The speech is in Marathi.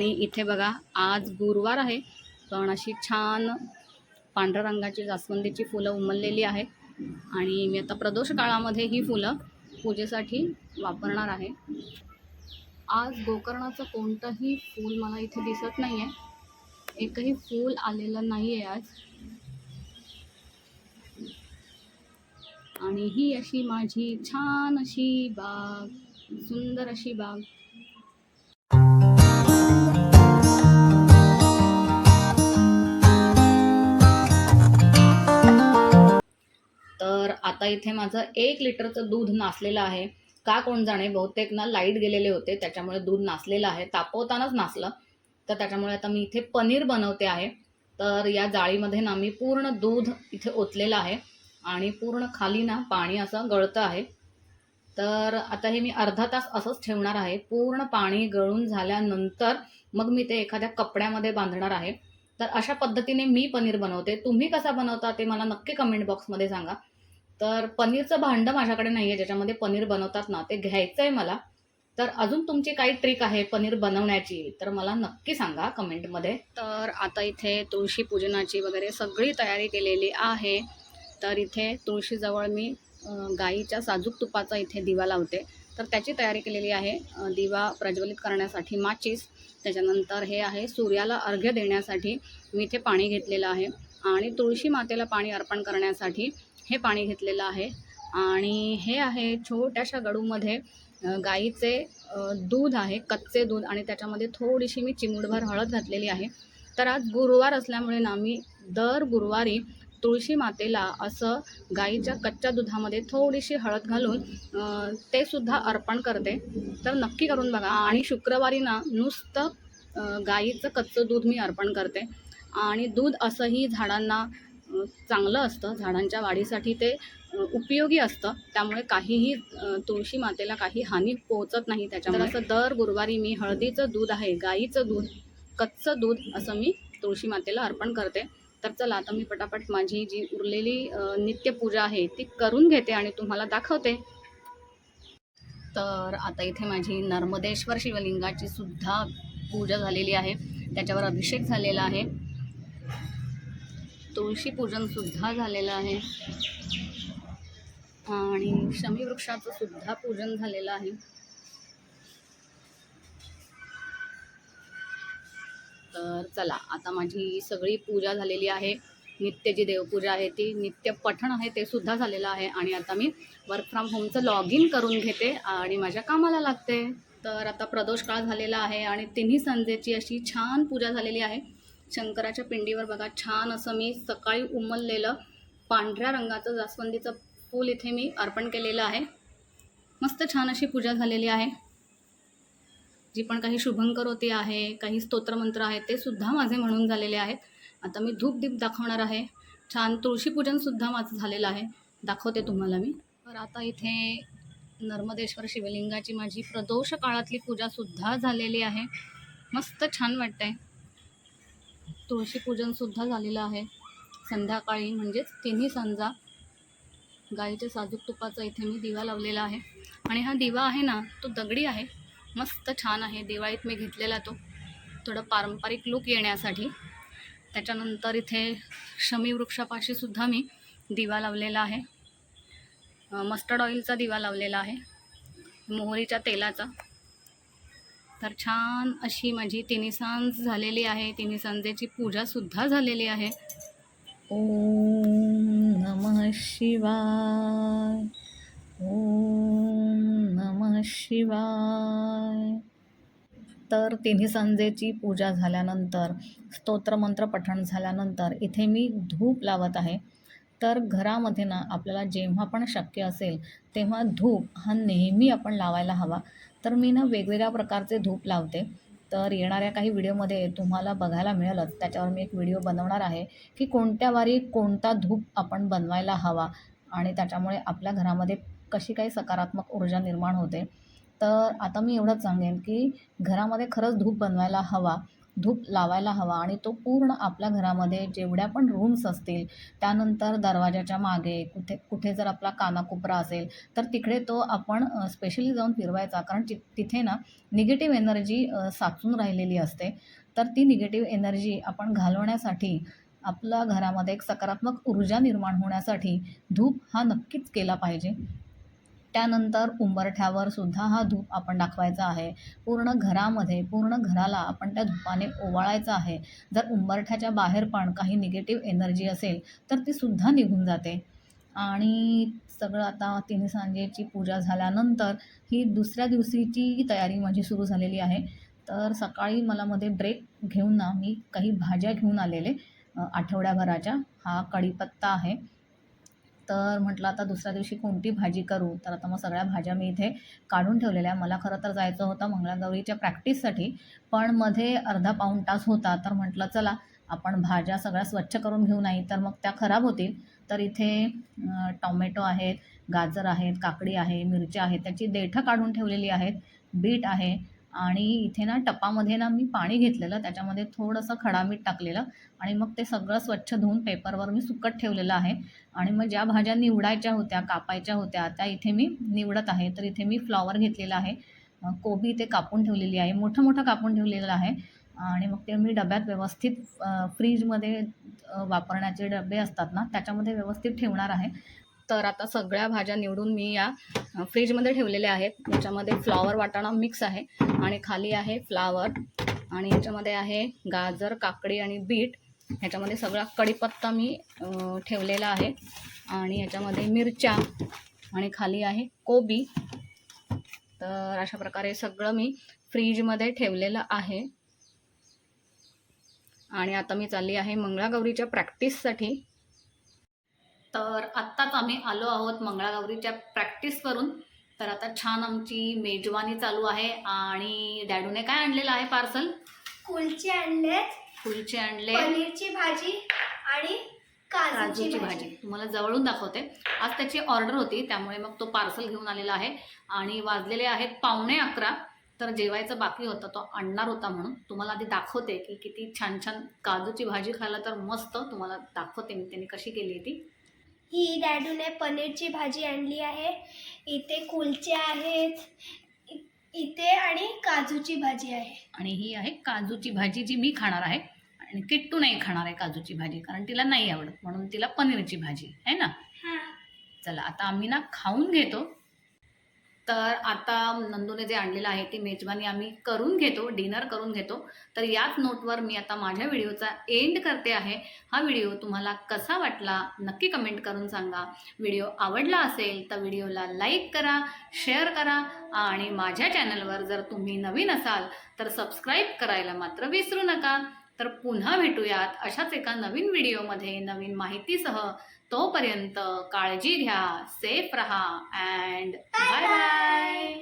आणि इथे बघा आज गुरुवार आहे पण अशी छान पांढऱ्या रंगाची जास्वंदीची फुलं उमललेली आहेत. आणि मी आता प्रदोष काळामध्ये ही फुलं पूजेसाठी वापरणार आहे. आज गोकर्णाचं कोणतंही फूल मला इथे दिसत नाही आहे एकही फूल आलेलं नाही आहे आज. आणि ही अशी माझी छान अशी बाग सुंदर अशी बाग. आता इथे माझं एक लिटरचं दूध नासलेलं आहे. का कोण जाणे बहुतेक ना लाइट गेलेले होते त्याच्यामुळे दूध नासलेलं आहे. तापवतानाच नासलं. तर त्याच्यामुळे आता मी इथे पनीर बनवते आहे. तर या जाळीमध्ये ना मी पूर्ण दूध इथे ओतलेलं आहे. आणि पूर्ण खाली ना पाणी असं गळतं आहे. तर आता हे मी अर्धा तास असंच ठेवणार आहे. पूर्ण पाणी गळून झाल्यानंतर मग मी ते एखाद्या कपड्यामध्ये बांधणार आहे. तर अशा पद्धतीने मी पनीर बनवते. तुम्ही कसा बनवता ते मला नक्की कमेंट बॉक्समध्ये सांगा. तर पनीरचं भांडं माझ्याकडे नाही आहे ज्याच्यामध्ये पनीर बनवतात ना ते घ्यायचं आहे मला. तर अजून तुमची काही ट्रिक आहे पनीर बनवण्याची तर मला नक्की सांगा कमेंटमध्ये. तर आता इथे तुळशी पूजनाची वगैरे सगळी तयारी केलेली आहे. तर इथे तुळशीजवळ मी गाईच्या साजूक तुपाचा इथे दिवा लावते. तर त्याची तयारी केलेली आहे. दिवा प्रज्वलित करण्यासाठी माचीस त्याच्यानंतर हे आहे सूर्याला अर्घ्य देण्यासाठी मी इथे पाणी घेतलेलं आहे. आणि तुळशी मातेला पाणी अर्पण करण्यासाठी हे पाणी घेतलेलं आहे. आणि हे आहे छोट्याशा गडूमध्ये गाईचे दूध आहे कच्चे दूध आणि त्याच्यामध्ये थोडीशी मी चिमूटभर हळद घातलेली आहे. तर आज गुरुवार असल्यामुळे ना मी दर गुरुवारी तुळशी मातेला असं गाईच्या कच्च्या दुधामध्ये थोडीशी हळद घालून ते सुद्धा अर्पण करते. तर नक्की करून बघा. आणि शुक्रवारी ना नुसतं गाईचं कच्चं दूध मी अर्पण करते. आणि दूध असंही झाडांना चांगलं असतं. झाडांच्या वाढीसाठी ते उपयोगी असतं. त्यामुळे काहीही तुळशी मातेला काही हानी पोहोचत नाही. त्याच्यामुळे असं दर गुरुवारी मी हळदीचं दूध आहे गाईचं दूध कच्चं दूध असं मी तुळशी मातेला अर्पण करते. तर चला आता मी पटापट माझी जी उरलेली नित्यपूजा आहे ती करून घेते आणि तुम्हाला दाखवते. तर आता इथे माझी नर्मदेश्वर शिवलिंगाची सुद्धा पूजा झालेली आहे. त्याच्यावर अभिषेक झालेला आहे. तुळशी पूजनसुद्धा झालेलं आहे. आणि शमी वृक्षाचं सुद्धा पूजन झालेलं आहे. तर चला आता माझी सगळी पूजा झालेली आहे. नित्य जी देवपूजा आहे ती नित्य पठण आहे ते सुद्धा झालेलं आहे. आणि आता मी वर्क फ्रॉम होमचं लॉग इन करून घेते आणि माझ्या कामाला लागते. तर आता प्रदोष काळ झालेला आहे आणि तिन्ही संजेची अशी छान पूजा झालेली आहे. शंकराच्या पिंडीवर बघा छान असं मी सकाळी उमललेलं पांढऱ्या रंगाचं जास्वंदीचं फूल इथे मी अर्पण केलेलं आहे. मस्त छान अशी पूजा झालेली आहे. जी पण काही शुभंकर होती आहे काही स्तोत्रमंत्र आहेत ते सुद्धा माझे म्हणून झालेले आहेत. आता मी धूप दीप दाखवणार आहे. छान तुळशीपूजनसुद्धा माझं झालेलं आहे. दाखवते तुम्हाला मी. तर आता इथे नर्मदेश्वर शिवलिंगाची माझी प्रदोष काळातली पूजासुद्धा झालेली आहे. मस्त छान वाटतं आहे तुळशी तुळशीपूजनसुद्धा झालेलं आहे. संध्याकाळी म्हणजेच तिन्ही संजा गाईच्या साजूक तुपाचा इथे मी दिवा लावलेला आहे. आणि हा दिवा आहे ना तो दगडी आहे. मस्त छान आहे. दिवाळीत मी घेतलेला तो. थोडं पारंपरिक लूक येण्यासाठी. त्याच्यानंतर इथे शमी वृक्षापाशीसुद्धा मी दिवा लावलेला आहे. मस्टर्ड ऑइलचा दिवा लावलेला आहे. मोहरीच्या तेलाचा. तर छान अशी माझी तिन्ही सांज झालेली आहे. तिन्ही सांजेची पूजासुद्धा झालेली आहे. ओम नमः शिवाय. ओम नमः शिवाय. तर तिन्ही संजेची पूजा झाल्यानंतर स्तोत्रमंत्र पठण झाल्यानंतर इथे मी धूप लावत आहे. तर घरामध्ये ना आपल्याला जेव्हा पण शक्य असेल तेव्हा धूप हा नेहमी आपण लावायला हवा. तर मी ना वेगवेगळ्या प्रकारचे धूप लावते. तर येणाऱ्या काही व्हिडिओमध्ये तुम्हाला बघायला मिळेलच. त्याच्यावर मी एक व्हिडिओ बनवणार आहे की कोणत्या वारी कोणता धूप आपण बनवायला हवा आणि त्याच्यामुळे आपल्या घरामध्ये कशी काही सकारात्मक ऊर्जा निर्माण होते. तर आता मी एवढंच सांगेन की घरामध्ये खरंच धूप बनवायला हवा. धूप लावायला हवा आणि तो पूर्ण आपल्या घरामध्ये जेवढ्या पण रूम्स असतील त्यानंतर दरवाजाच्या मागे कुठे कुठे जर आपला कानाकोपरा असेल तर तिकडे तो आपण स्पेशली जाऊन फिरवायचा. कारण ति तिथे ना निगेटिव्ह एनर्जी साचून राहिलेली असते. तर ती निगेटिव्ह एनर्जी आपण घालवण्यासाठी आपल्या घरामध्ये एक सकारात्मक ऊर्जा निर्माण होण्यासाठी धूप हा नक्कीच केला पाहिजे. त्यानंतर उंबरठ्यावर सुद्धा हा धूप आपण दाखवायचा आहे. पूर्ण घरामध्ये पूर्ण घराला आपण त्या धुपाने ओवाळायचं आहे. जर उंबरठ्याच्या बाहेर पण काही निगेटिव्ह एनर्जी असेल तर ती सुद्धा निघून जाते. आणि सगळं आता तिन्ही सांजेची पूजा झाल्यानंतर ही दुसऱ्या दिवशीची तयारी माझी सुरू झालेली आहे. तर सकाळी मला मध्ये ब्रेक घेऊन ना मी काही भाज्या घेऊन आलेले आठवड्याभराच्या. हा कढीपत्ता आहे. तर म्हटलं आता दुसऱ्या दिवशी कोणती भाजी करू? तर आता मग सगळ्या भाज्या मी इथे काढून ठेवलेल्या. मला खरं तर जायचं होतं मंगळागौरीच्या प्रॅक्टिससाठी पण मध्ये अर्धा पाऊण तास होता. तर म्हटलं चला आपण भाज्या सगळ्या स्वच्छ करून घेऊ नाही तर मग त्या खराब होतील. तर इथे टॉमॅटो आहेत गाजर आहेत काकडी आहे मिरच्या आहेत त्याची देठं काढून ठेवलेली आहेत. बीट आहे आणि इथे ना टपामध्ये ना मी पाणी घेतलेलं त्याच्यामध्ये थोडंसं खडा मीठ टाकलेलं आणि मग ते सगळं स्वच्छ धुवून पेपरवर मी सुकत ठेवलेलं आहे. आणि मग ज्या भाज्या निवडायच्या होत्या कापायच्या होत्या त्या इथे मी निवडत आहे. तर इथे मी फ्लॉवर घेतलेला आहे. कोबी ते कापून ठेवलेली आहे. मोठं मोठं कापून ठेवलेलं आहे. आणि मग ते मी डब्यात व्यवस्थित फ्रीजमध्ये वापरण्याचे डबे असतात ना त्याच्यामध्ये व्यवस्थित ठेवणार आहे. तर आता सगळ्या भाज्या निवडून मी या फ्रीजमध्ये ठेवलेल्या आहेत. याच्यामध्ये फ्लॉवर वाटाणा मिक्स आहे आणि खाली आहे फ्लावर आणि याच्यामध्ये आहे गाजर काकडी आणि बीट. ह्याच्यामध्ये सगळा कढीपत्ता मी ठेवलेला आहे आणि याच्यामध्ये मिरच्या आणि खाली आहे कोबी. तर अशा प्रकारे सगळं मी फ्रीजमध्ये ठेवलेलं आहे. आणि आता मी चालली आहे मंगळागौरीच्या प्रॅक्टिससाठी. तर आत्ताच आम्ही आलो आहोत मंगळागौरीच्या प्रॅक्टिसवरून तर आता छान आमची मेजवानी चालू आहे आणि डॅडूने काय आणलेलं आहे पार्सल कुलचे आणलेत. कुलचे आणले. पनीरची भाजी आणि काजूची भाजी. तुम्हाला जवळून दाखवते. आज त्याची ऑर्डर होती त्यामुळे मग तो पार्सल घेऊन आलेला आहे. आणि वाजलेले आहेत पावणे अकरा. तर जेवायचं बाकी होतं तो आणणार होता म्हणून. तुम्हाला आधी दाखवते की किती छान छान काजूची भाजी खायला तर मस्त. तुम्हाला दाखवते मी त्यांनी कशी केली ती. ही डॅडूने पनीरची भाजी आणली आहे. इथे कुलचे आहेत. इ- इथे आणि काजूची भाजी आहे. आणि ही आहे काजूची भाजी जी मी खाणार आहे. आणि किट्टू नाही खाणार आहे काजूची भाजी कारण तिला नाही आवडत म्हणून तिला पनीरची भाजी आहे ना? चला आता आम्ही ना खाऊन घेतो. तर आता नंदूने जे आणलेलं आहे ती मेजवानी आम्ही करून घेतो डिनर करून घेतो. तर याच नोटवर मी आता माझ्या व्हिडिओचा एंड करते आहे. हा व्हिडिओ तुम्हाला कसा वाटला नक्की कमेंट करून सांगा. व्हिडिओ आवडला असेल तर व्हिडिओला लाईक करा शेअर करा आणि माझ्या चॅनलवर जर तुम्ही नवीन असाल तर सबस्क्राईब करायला मात्र विसरू नका. तर पुन्हा भेटूयात अशाच एका नवीन व्हिडिओमध्ये. नवीन माहितीसह तोपर्यंत काळजी घ्या सेफ रहा अँड बाय बाय.